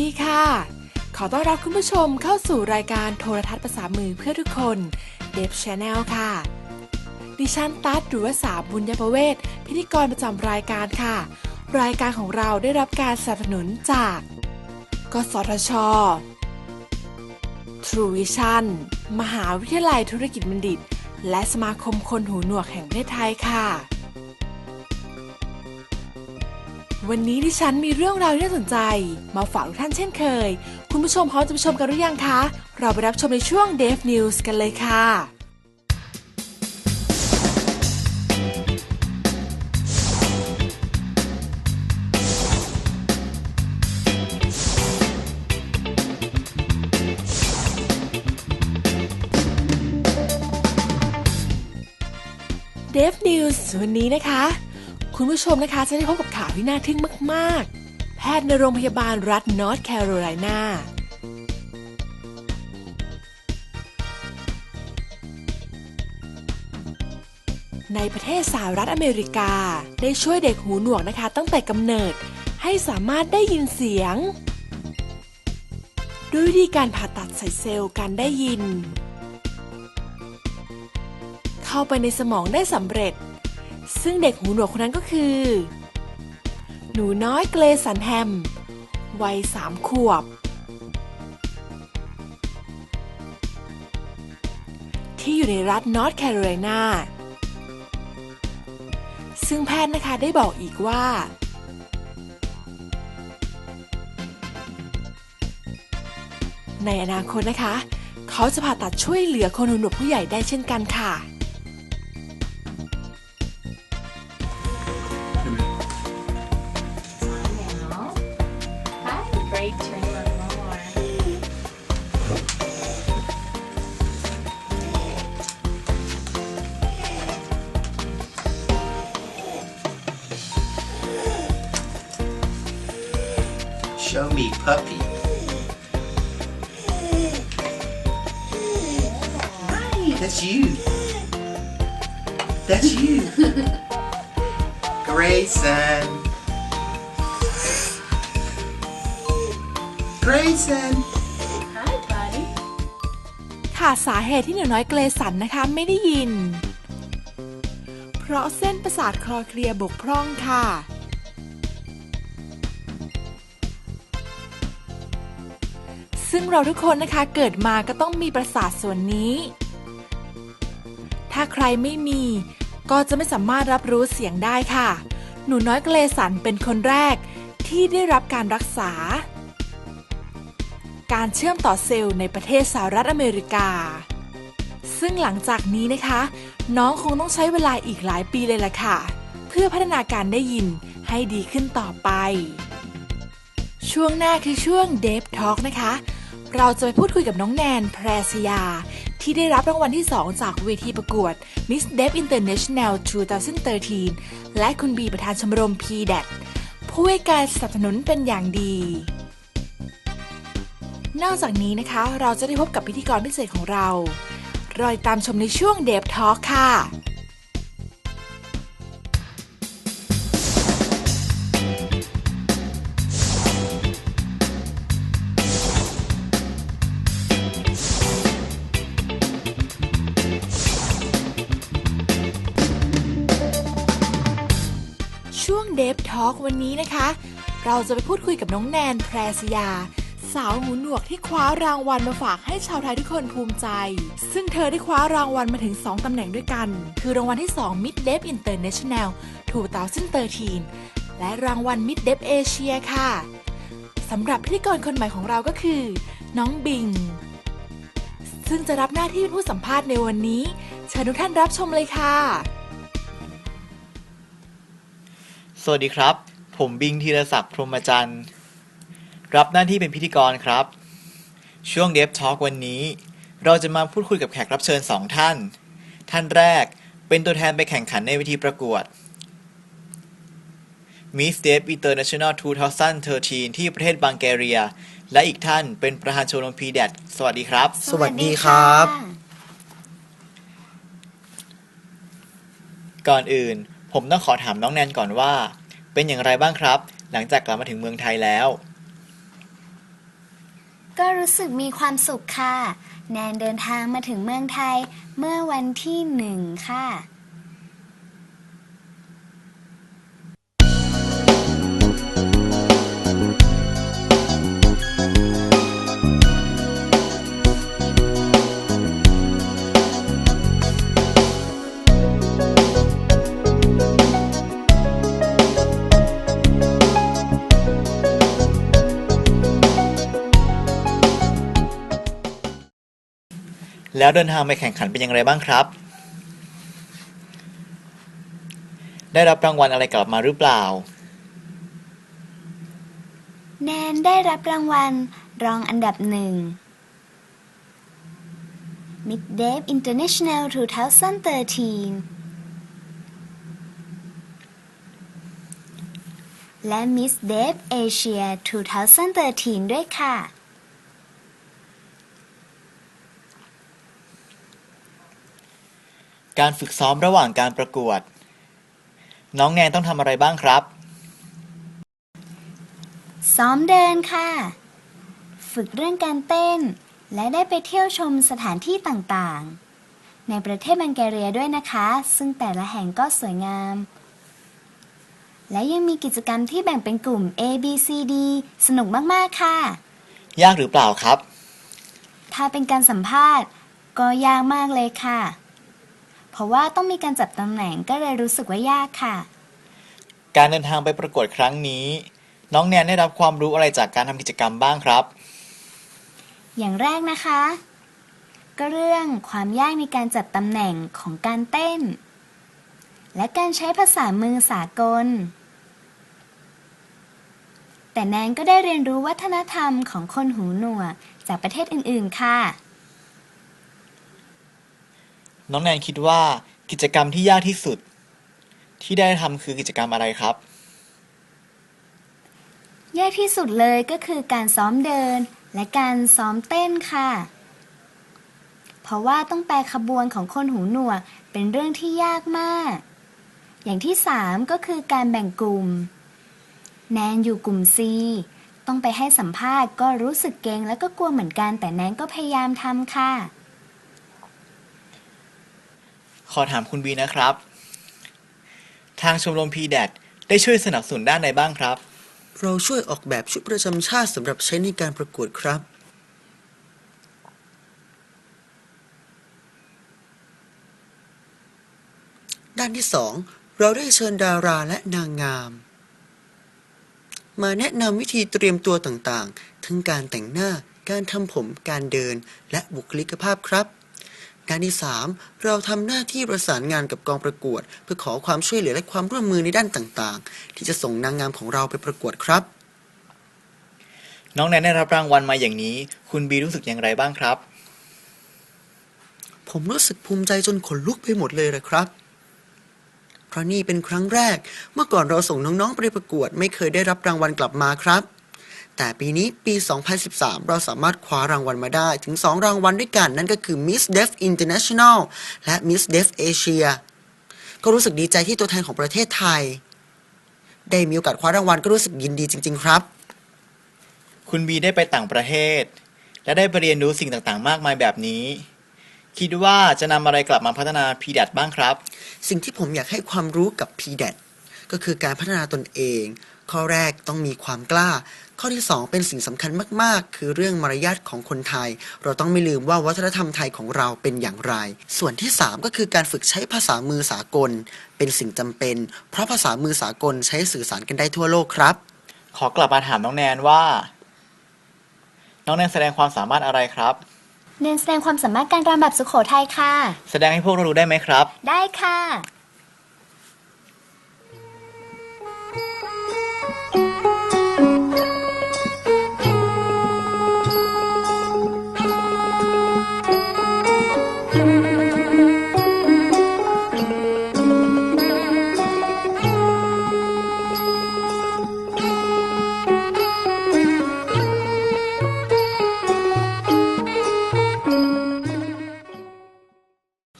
ดีค่ะ ขอต้อนรับคุณผู้ชมเข้าสู่รายการโทรทัศน์ภาษามือเพื่อทุกคนเดฟชาแนลค่ะ ดิฉันตั๊ดหรือว่าสาบุญยประเวศพิธีกรประจำรายการค่ะ รายการของเราได้รับการสนับสนุนจาก กสทช True Vision มหาวิทยาลัยธุรกิจบัณฑิต และสมาคมคนหูหนวกแห่งประเทศไทยค่ะ วันนี้ดิฉันมีเรื่องราวที่น่าสนใจ มาฝากทุกท่านเช่นเคย คุณผู้ชมพร้อมจะไปชมกันหรือยังคะ เราไปรับชมในช่วง Dev News กันเลยค่ะ Dev News วันนี้นะคะ คุณผู้ชมนะคะ จะได้พบกับข่าวที่น่าทึ่งมาก ๆ แพทย์ในโรงพยาบาลรัฐนอร์ทแคโรไลนาในประเทศสหรัฐอเมริกา ได้ช่วยเด็กหูหนวกนะคะ ตั้งแต่กำเนิดให้สามารถได้ยินเสียง ด้วยวิธีการผ่าตัดใส่เซลล์การได้ยิน เข้าไปในสมองได้สำเร็จ ซึ่งเด็กหูหนวกคนนั้นก็คือ หนูน้อยเกรสันแฮม วัยสามขวบ ที่อยู่ในรัฐนอร์ทแคโรไลนาซึ่งแพทย์นะคะได้บอกอีกว่า ในอนาคตนะคะ เขาจะผ่าตัดช่วยเหลือคนหูหนวกผู้ใหญ่ได้เช่นกันค่ะ puppy. Hi, that's you. That's you. Grayson. Grayson. Hi, buddy. ค่ะสาเหตุที่หนูน้อยเกรสันนะคะไม่ได้ยิน เพราะเส้นประสาทคลอเคลียร์บกพร่องค่ะ ซึ่งเราทุกคนนะคะเกิดมาก็ต้องมีประสาทส่วนนี้ ถ้าใครไม่มีก็จะไม่สามารถรับรู้เสียงได้ค่ะ หนูน้อยเกรสันเป็นคนแรกที่ได้รับการรักษา การเชื่อมต่อเซลล์ในประเทศสหรัฐอเมริกา ซึ่งหลังจากนี้นะคะ น้องคงต้องใช้เวลาอีกหลายปีเลยล่ะค่ะ เพื่อพัฒนาการได้ยินให้ดีขึ้นต่อไป ช่วงหน้าคือช่วง d e v Talk นะคะ เราจะไปพูดคุยกับน้องแนนแพรสยา ที่ได้รับรางวัลที่ 2 จากเวทีประกวด Miss Dev International 2013 และคุณบีประธานชมรม PDAT ผู้ให้การสนับสนุนเป็นอย่างดี นอกจากนี้นะคะ เราจะได้พบกับพิธีกรพิเศษของเรา รอยตามชมในช่วงเดฟทอ l k ค่ะ อกวันนี้นะคะ เราจะไปพูดคุยกับน้องแนนแพรสยา สาวหูหนวกที่คว้ารางวัลมาฝากให้ชาวไทยทุกคนภูมิใจ ซึ่งเธอได้คว้ารางวัลมาถึง 2 ตำแหน่งด้วยกัน คือรางวัลที่ 2 Mid Dev International 2013 และรางวัล Mid Dev Asia ค่ะสำหรับพิธีกรคนใหม่ของเราก็คือ น้องบิง ซึ่งจะรับหน้าที่เป็นผู้สัมภาษณ์ในวันนี้เชิญทุกท่านรับชมเลยค่ะ สวัสดีครับ ผมบิงธีรศักดิ์พรหมจันทร์รับหน้าที่เป็นพิธีกรครับ ช่วงเดฟทอ l k วันนี้ เราจะมาพูดคุยกับแขกรับเชิญสองท่าน ท่านแรกเป็นตัวแทนไปแข่งขันในเวทีประกวด Miss Dev International 2013 ที่ประเทศบังแกเรีย และอีกท่านเป็นประธานชมรม PDAT สวัสดีครับ สวัสดีครับ ก่อนอื่น ผมต้องขอถามน้องแนนก่อนว่า เป็นอย่างไรบ้างครับ หลังจากกลับมาถึงเมืองไทยแล้ว ก็รู้สึกมีความสุขค่ะ แนนเดินทางมาถึงเมืองไทยเมื่อวันที่หนึ่งค่ะ แล้วเดินทางไปแข่งขันเป็นอย่างไรบ้างครับ ได้รับรางวัลอะไรกลับมาหรือเปล่า แนนได้รับรางวัลรองอันดับหนึ่ง Mid Dev International 2013และ Miss Dev Asia 2013 ด้วยค่ะ การฝึกซ้อมระหว่างการประกวด น้องแนนต้องทำอะไรบ้างครับ ซ้อมเดินค่ะ ฝึกเรื่องการเต้น และได้ไปเที่ยวชมสถานที่ต่างๆ ในประเทศบังแกเรียด้วยนะคะ ซึ่งแต่ละแห่งก็สวยงาม และยังมีกิจกรรมที่แบ่งเป็นกลุ่ม A B C D สนุกมากๆค่ะ ยากหรือเปล่าครับ ถ้าเป็นการสัมภาษณ์ ก็ยากมากเลยค่ะ เพราะว่าต้องมีการจับตำแหน่งก็เลยรู้สึกว่ายากค่ะ การเดินทางไปประกวดครั้งนี้ น้องแนนได้รับความรู้อะไรจากการทำกิจกรรมบ้างครับ อย่างแรกนะคะ ก็เรื่องความยากในการจัดตำแหน่งของการเต้น และการใช้ภาษามือสากล แต่แนนก็ได้เรียนรู้วัฒนธรรมของคนหูหนวกจากประเทศอื่นๆค่ะ น้องแนนคิดว่ากิจกรรมที่ยากที่สุด ที่ได้ทำคือกิจกรรมอะไรครับยากที่สุดเลยก็คือการซ้อมเดิน และการซ้อมเต้นค่ะ เพราะว่าต้องแปลขบวนของคนหูหนวกเป็นเรื่องที่ยากมาก อย่างที่สามก็คือการแบ่งกลุ่ม แนนอยู่กลุ่ม C ต้องไปให้สัมภาษณ์ก็รู้สึกเกรงแล้วก็กลัวเหมือนกันแต่แนนก็พยายามทำค่ะ ข อถามคุณบีนะครับ ทางชมรมพีแดดได้ช่วยสนับสนุนด้านใดบ้างครับ เราช่วยออกแบบชุดประจำชาติสำหรับใช้ในการประกวดครับ ด้านที่ 2 เราได้เชิญดาราและนางงาม มาแนะนำวิธีเตรียมตัวต่างๆ ทั้งการแต่งหน้า การทำผม การเดิน และบุคลิกภาพครับ ด้านที่ 3 เราทำหน้าที่ประสานงานกับกองประกวด เพื่อขอความช่วยเหลือและความร่วมมือในด้านต่างๆ ที่จะส่งนางงามของเราไปประกวดครับ น้องแนนได้รับรางวัลมาอย่างนี้ คุณบีรู้สึกอย่างไรบ้างครับ ผมรู้สึกภูมิใจจนขนลุกไปหมดเลยละครับ เพราะนี่เป็นครั้งแรก เมื่อก่อนเราส่งน้องๆไปประกวด ไม่เคยได้รับรางวัลกลับมาครับ แต่ปีนี้ปี 2013 เราสามารถคว้ารางวัลมาได้ถึง 2 รางวัลด้วยกันนั่นก็คือ Miss Deaf International และ Miss Deaf Asia ก็รู้สึกดีใจที่ตัวแทนของประเทศไทย ได้มีโอกาสคว้ารางวัลก็รู้สึกยินดีจริง ๆ ครับ คุณบีได้ไปต่างประเทศ และได้ไปเรียนรู้สิ่งต่างๆ มากมายแบบนี้ คิดว่าจะนำอะไรกลับมาพัฒนาพีแดดบ้างครับ สิ่งที่ผมอยากให้ความรู้กับ PDAT ก็คือการพัฒนาตนเอง ข้อแรกต้องมีความกล้า ข้อที่ 2 เป็นสิ่งสำคัญมาก ๆ คือเรื่องมารยาทของคนไทย เราต้องไม่ลืมว่าวัฒนธรรมไทยของเราเป็นอย่างไร ส่วนที่ 3 ก็คือการฝึกใช้ภาษามือสากล เป็นสิ่งจำเป็น เพราะภาษามือสากลใช้สื่อสารกันได้ทั่วโลกครับ ขอกลับมาถามน้องแนนว่า น้องแนนแสดงความสามารถอะไรครับเนนแสดงความสามารถการรำแบบสุโขทัยค่ะ แสดงให้พวกเรารู้ได้ไหมครับ ได้ค่ะ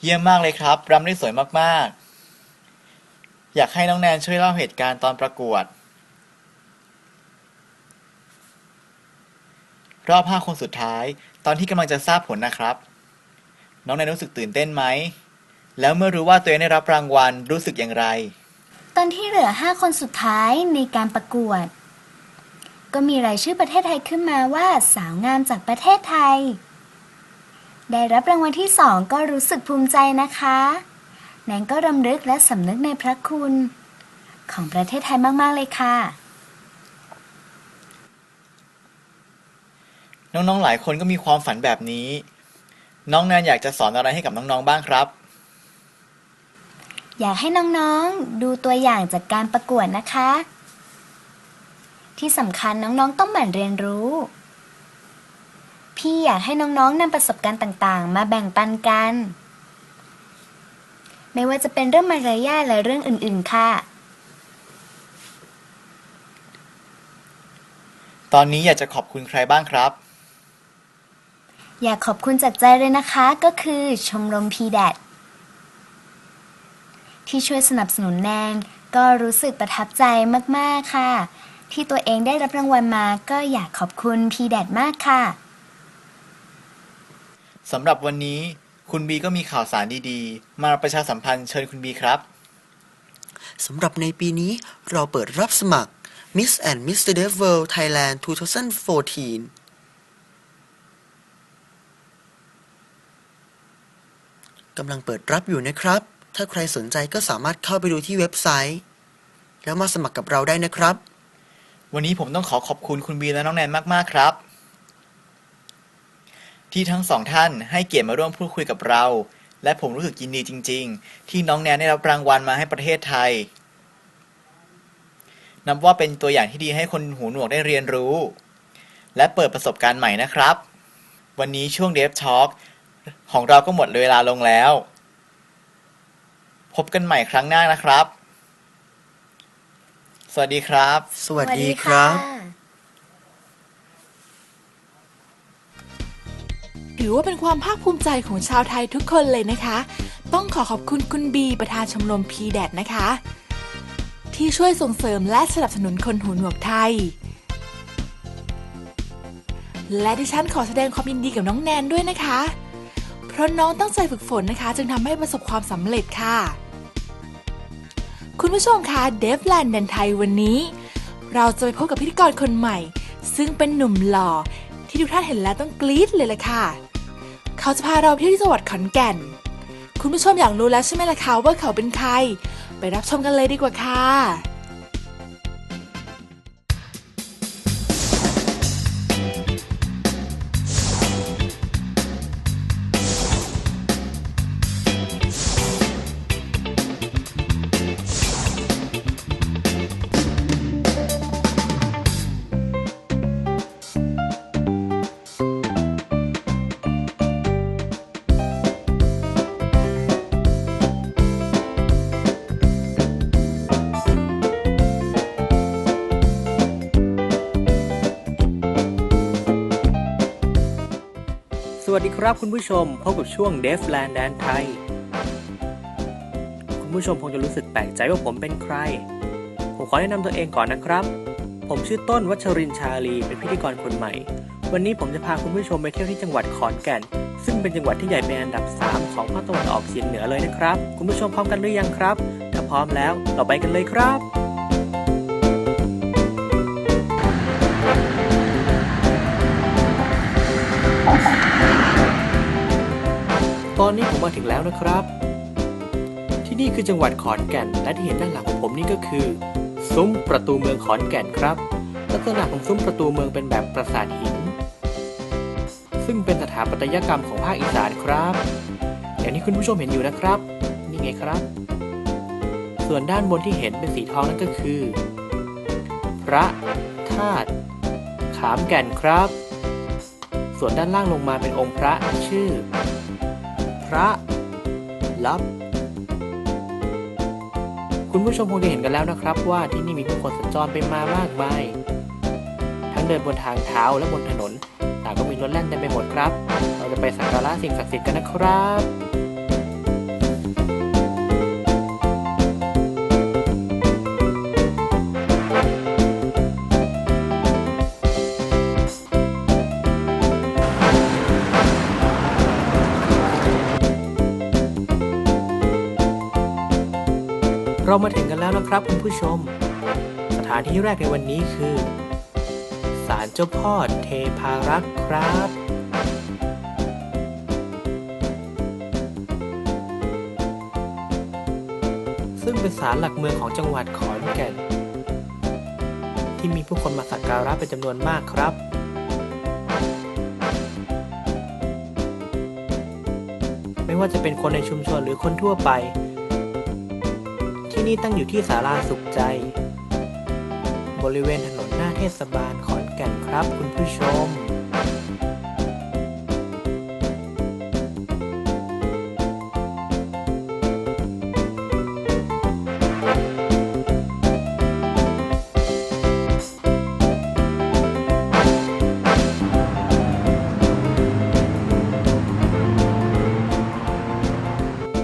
เยี่ยมมากเลยครับรำได้สวยมากๆ อยากให้น้องแนนช่วยเล่าเหตุการณ์ตอนประกวด รอบ5คนสุดท้าย ตอนที่กำลังจะทราบผลนะครับ น้องแนนรู้สึกตื่นเต้นไหม แล้วเมื่อรู้ว่าตัวเองได้รับรางวัลรู้สึกอย่างไร ตอนที่เหลือ5คนสุดท้ายในการประกวด ก็มีรายชื่อประเทศไทยขึ้นมาว่าสาวงามจากประเทศไทย ได้รับรางวัลที่สองก็รู้สึกภูมิใจนะคะ แนนก็รำลึกและสำนึกในพระคุณ ของประเทศไทยมาก ๆ เลยค่ะ น้อง ๆ หลายคนก็มีความฝันแบบนี้ น้องแนนอยากจะสอนอะไรให้กับน้อง ๆ บ้างครับ อยากให้น้องๆดูตัวอย่างจากการประกวดนะคะ ที่สำคัญน้องๆต้องหมั่นเรียนรู้ พี่อยากให้น้องๆนำประสบการณ์ต่างๆ มาแบ่งปันกัน ไม่ว่าจะเป็นเรื่องมารยาทและเรื่องอื่นๆค่ะ ตอนนี้อยากจะขอบคุณใครบ้างครับ อยากขอบคุณจากใจเลยนะคะก็คือชมรมพีแดดที่ช่วยสนับสนุนแนนก็รู้สึกประทับใจมากๆค่ะ ที่ตัวเองได้รับรางวัลมาก็อยากขอบคุณพีแดดมากค่ะ สำหรับวันนี้คุณบีก็มีข่าวสารดีๆ มาประชาสัมพันธ์เชิญคุณบีครับ สำหรับในปีนี้เราเปิดรับสมัคร Miss and Mr. Dev World Thailand 2014 กำลังเปิดรับอยู่นะครับ ถ้าใครสนใจก็สามารถเข้าไปดูที่เว็บไซต์ แล้วมาสมัครกับเราได้นะครับ วันนี้ผมต้องขอขอบคุณคุณบีและน้องแนนมากๆครับ ที่ทั้งสองท่านให้เกียรติมาร่วมพูดคุยกับเรา และผมรู้สึกยินดีจริง ๆ ที่น้องแนนได้รับรางวัลมาให้ประเทศไทย นับว่าเป็นตัวอย่างที่ดีให้คนหูหนวกได้เรียนรู้ และเปิดประสบการณ์ใหม่นะครับ วันนี้ช่วงเดฟทอ l k ของเราก็หมดเวลาลงแล้ว พบกันใหม่ครั้งหน้านะครับ สวัสดีครับ สวัสดีครับ ถือว่าเป็นความภาคภูมิใจของชาวไทยทุกคนเลยนะคะ ต้องขอขอบคุณคุณบีประธานชมรมพีแดดนะคะ ที่ช่วยส่งเสริมและสนับสนุนคนหูหนวกไทย และดิฉันขอแสดงความยินดีกับน้องแนนด้วยนะคะ เพราะน้องตั้งใจฝึกฝนนะคะ จึงทำให้ประสบความสำเร็จค่ะ คุณผู้ชมคะเดฟแลนด์แดนไทยวันนี้ เราจะไปพบกับพิธีกรคนใหม่ ซึ่งเป็นหนุ่มหล่อที่ทุกท่านเห็นแล้วต้องกรี๊ดเลยล่ะค่ะ เขาจะพาเราไปเที่ยวที่จังหวัดขอนแก่น คุณผู้ชมอยากรู้แล้วใช่ไหมล่ะคะว่าเขาเป็นใคร ไปรับชมกันเลยดีกว่าค่ะ ครับคุณผู้ชมพบกับช่วง d e f Land แดนไทย คุณผู้ชมคงจะรู้สึกแปลกใจว่าผมเป็นใคร ผมขอแนะนำตัวเองก่อนนะครับ ผมชื่อต้นวัชรินชาลี เป็นพิธีกรคนใหม่ วันนี้ผมจะพาคุณผู้ชมไปเที่ยวที่จังหวัดขอนแก่น ซึ่งเป็นจังหวัดที่ใหญ่เป็นอันดับ 3 ของภาคตะวันออกเฉียงเหนือเลยนะครับ คุณผู้ชมพร้อมกันหรือยังครับ ถ้าพร้อมแล้วเราไปกันเลยครับ ตอนนี้ผมมาถึงแล้วนะครับ ที่นี่คือจังหวัดขอนแก่น และที่เห็นด้านหลังของผมนี่ก็คือ ซุ้มประตูเมืองขอนแก่นครับ ลักษณะของซุ้มประตูเมืองเป็นแบบปราสาทหิน ซึ่งเป็นสถาปัตยกรรมของภาคอีสานครับ อย่างที่คุณผู้ชมเห็นอยู่นะครับ นี่ไงครับ ส่วนด้านบนที่เห็นเป็นสีทองนั่นก็คือ พระธาตุขามแก่นครับ ส่วนด้านล่างลงมาเป็นองค์พระชื่อ พระลับ คุณผู้ชมคงจะเห็นกันแล้วนะครับว่าที่นี่มีผู้คนสัญจรไปมามากมาย ทั้งเดินบนทางเท้าและบนถนน ต่างก็มีรถแล่นเต็มไปหมดครับ เราจะไปสักการะสิ่งศักดิ์สิทธิ์กันนะครับ เรามาถึงกันแล้วนะครับคุณผู้ชม สถานที่แรกในวันนี้คือศาลเจ้าพ่อเทพารักษ์ครับซึ่งเป็นศาลหลักเมืองของจังหวัดขอนแก่น ที่มีผู้คนมาสักการะเป็นจำนวนมากครับไม่ว่าจะเป็นคนในชุมชนหรือคนทั่วไป ที่นี่ตั้งอยู่ที่ศาลาสุขใจ บริเวณถนนหน้าเทศบาลขอนแก่นครับคุณผู้ชม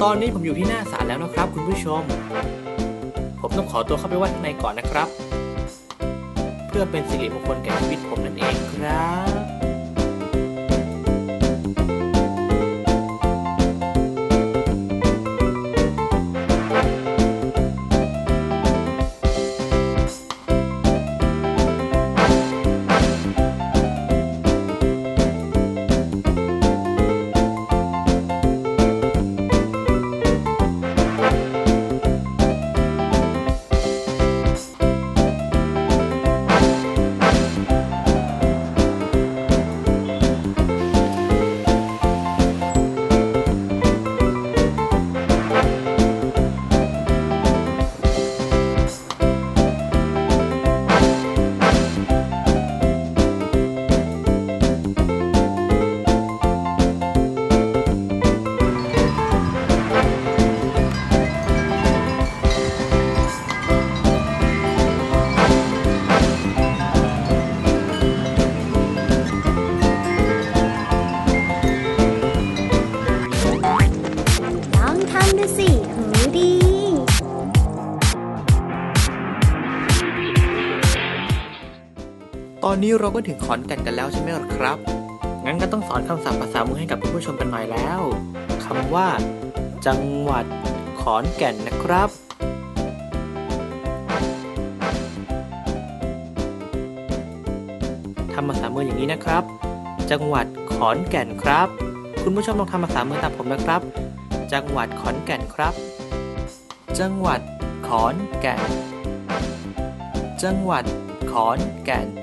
ตอนนี้ผมอยู่ที่หน้าศาลแล้วนะครับ คุณผู้ชม ผมต้องขอตัวเข้าไปไหว้ข้างในก่อนนะครับ เพื่อเป็นสิริมงคลแก่ชีวิตผมนั่นเองครับ นี้เราก็ถึงขอนแก่นกันแล้วใช่ไหมครับ งั้นก็ต้องสอนคำศัพท์ภาษามือให้กับคุณผู้ชมกันหน่อยแล้วคำว่า จังหวัดขอนแก่นนะครับ ทำภาษามืออย่างนี้นะครับ จังหวัดขอนแก่นครับ คุณผู้ชมลองทำภาษามือตามผมนะครับ จังหวัดขอนแก่นครับ จังหวัดขอนแก่น จังหวัดขอนแก่น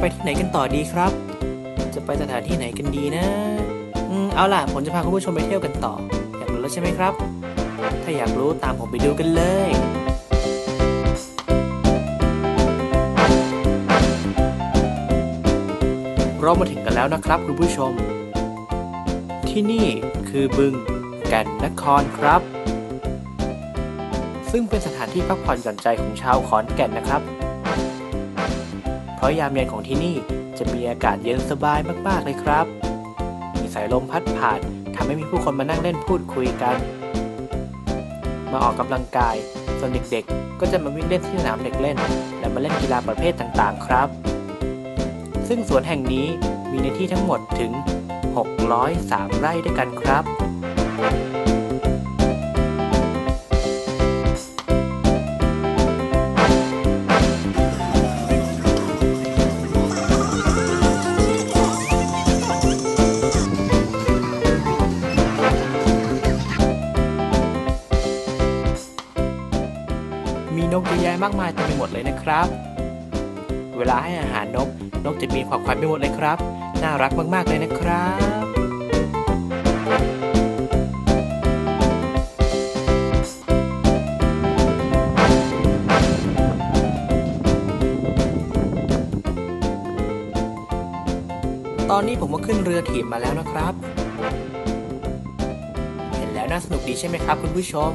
ไปที่ไหนกันต่อดีครับ จะไปสถานที่ไหนกันดีนะอืมเอาล่ะ ผมจะพาคุณผู้ชมไปเที่ยวกันต่อ อยากรู้แล้วใช่ไหมครับ ถ้าอยากรู้ตามผมไปดูกันเลยเรามาถึงกันแล้วนะครับคุณผู้ชม ที่นี่คือบึงแก่นนครครับ ซึ่งเป็นสถานที่พักผ่อนหย่อนใจของชาวขอนแก่นนะครับ เพราะยามเย็นของที่นี่จะมีอากาศเย็นสบายมากๆเลยครับ มีสายลมพัดผ่านทำให้มีผู้คนมานั่งเล่นพูดคุยกัน มาออกกำลังกาย ส่วนเด็กๆ ก็จะมาวิ่งเล่นที่สนามเด็กเล่น และมาเล่นกีฬาประเภทต่างๆ ครับ ซึ่งสวนแห่งนี้มีในที่ทั้งหมดถึง 603 ไร่ด้วยกันครับ มากมายเต็มไปหมดเลยนะครับ เวลาให้อาหารนก นกจะมีความขวัญไปหมดเลยครับ น่ารักมากๆเลยนะครับตอนนี้ผมก็ขึ้นเรือถีบมาแล้วนะครับ เห็นแล้วน่าสนุกดีใช่ไหมครับคุณผู้ชม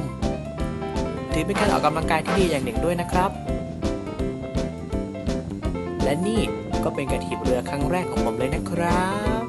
ถือเป็นการออกกำลังกายที่ดีอย่างหนึ่งด้วยนะครับ และนี่ก็เป็นการถีบเรือครั้งแรกของผมเลยนะครับ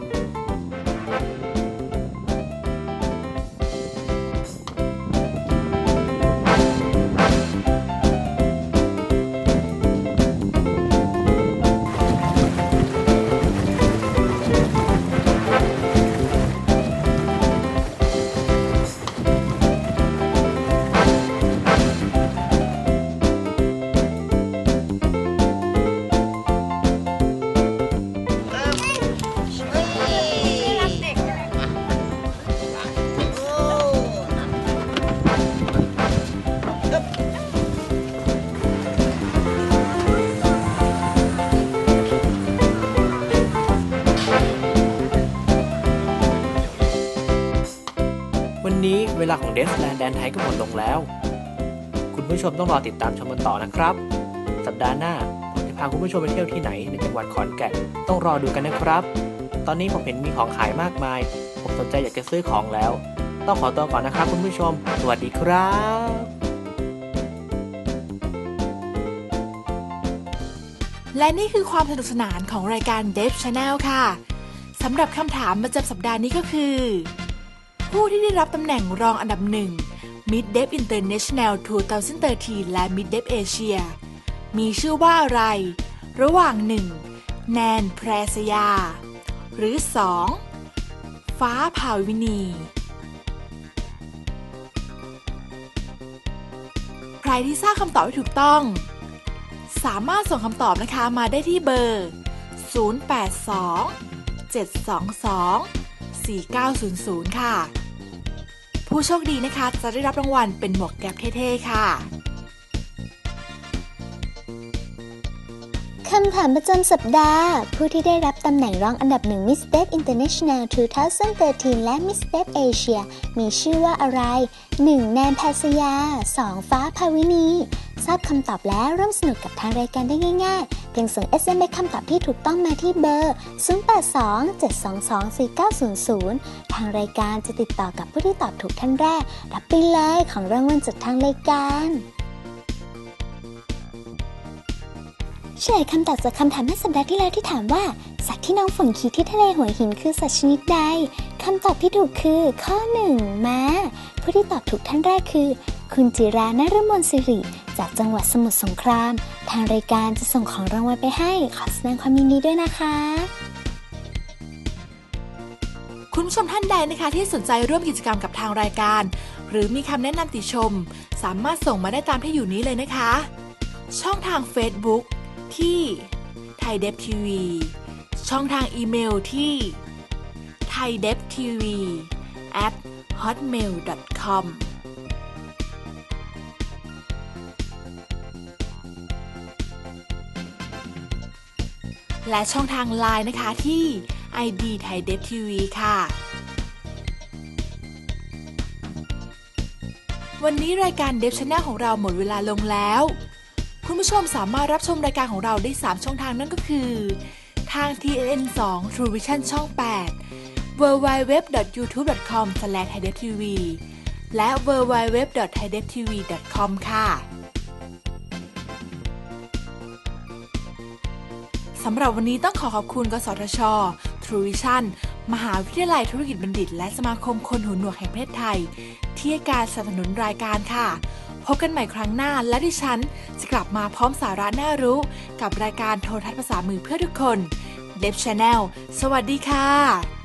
เวลาของเดสแลนด์แดนไทยก็หมดลงแล้ว คุณผู้ชมต้องรอติดตามชมกันต่อนะครับ สัปดาห์หน้าผมจะพาคุณผู้ชมไปเที่ยวที่ไหนในจังหวัดขอนแก่นต้องรอดูกันนะครับ ตอนนี้ผมเห็นมีของขายมากมาย ผมสนใจอยากจะซื้อของแล้ว ต้องขอตัวก่อนนะครับคุณผู้ชม สวัสดีครับและนี่คือความสนุกสนานของรายการ d e v Channel ค่ะ สำหรับคำถามประจำสัปดาห์นี้ก็คือ ผู้ที่ได้รับตำแหน่งรองอันดับหนึ่ง Mid Dev International 2013 และ Mid Dev Asia มีชื่อว่าอะไร ระหว่าง 1. แนนแพรสยา หรือ 2. ฟ้าภาวินี ใครที่ทราบคำตอบที่ถูกต้อง สามารถส่งคำตอบนะคะมาได้ที่เบอร์ 082 722 4900 ค่ะ ผู้โชคดีนะคะจะได้รับรางวัลเป็นหมวกแก๊ปเท่ๆค่ะำถามประจำสัปดาห์ ผู้ที่ได้รับตำแหน่งรองอันดับหนึ่ง Miss Dev International 2013 และ Miss Dev Asia มีชื่อว่าอะไร 1. แนนแพสยา 2. ฟ้าภาวินีทราบคำตอบแล้วร่วมสนุกกับทางรายการได้ง่ายๆ เพียงส่ง SMS คำตอบที่ถูกต้องมาที่เบอร์ 0827224900 ทางรายการจะติดต่อกับผู้ที่ตอบถูกท่านแรก รับไปเลยของรางวัลจากทางรายการ เฉลยคำตอบจากคำถามเมื่อสัปดาห์ที่แล้วที่ถามว่า สัตว์ที่น้องฝนขี่ที่ทะเลหัวหินคือสัตว์ชนิดใดคำตอบที่ถูกคือ ข้อ 1 ม้า ผู้ที่ตอบถูกท่านแรกคือ คุณจิรานรมนสิริ จากจังหวัดสมุทรสงคราม ทางรายการจะส่งของรางวัลไปให้ ขอแสดงความยินดีด้วยนะคะคุณผู้ชมท่านใดนะคะที่สนใจร่วมกิจกรรมกับทางรายการ หรือมีคำแนะนำติชม สามารถส่งมาได้ตามที่อยู่นี้เลยนะคะ ช่องทาง Facebook ที่ไทยเดฟทีวีช่องทางอีเมลที่ thai d e v tv at hotmail com และช่องทางไลน์นะคะที่ ID ไทยเดฟทีวีค่ะ วันนี้รายการเดฟชแนลของเราหมดเวลาลงแล้ว คุณผู้ชมสามารถรับชมรายการของเราได้ 3 ช่องทางนั่นก็คือ ทาง TNN 2 True Vision ช่อง 8 www.youtube.com/thaidevtv และ www.thaidevtv.com ค่ะสำหรับวันนี้ต้องขอขอบคุณ กสทช True Vision มหาวิทยาลัยธุรกิจบัณฑิต และสมาคมคนหูหนวกแห่งประเทศไทย ที่ให้การสนับสนุนรายการค่ะ พบกันใหม่ครั้งหน้าและดิฉัน จะกลับมาพร้อมสาระน่ารู้ กับรายการโทรทัศน์ภาษามือเพื่อทุกคนเดฟแชนแนลสวัสดีค่ะ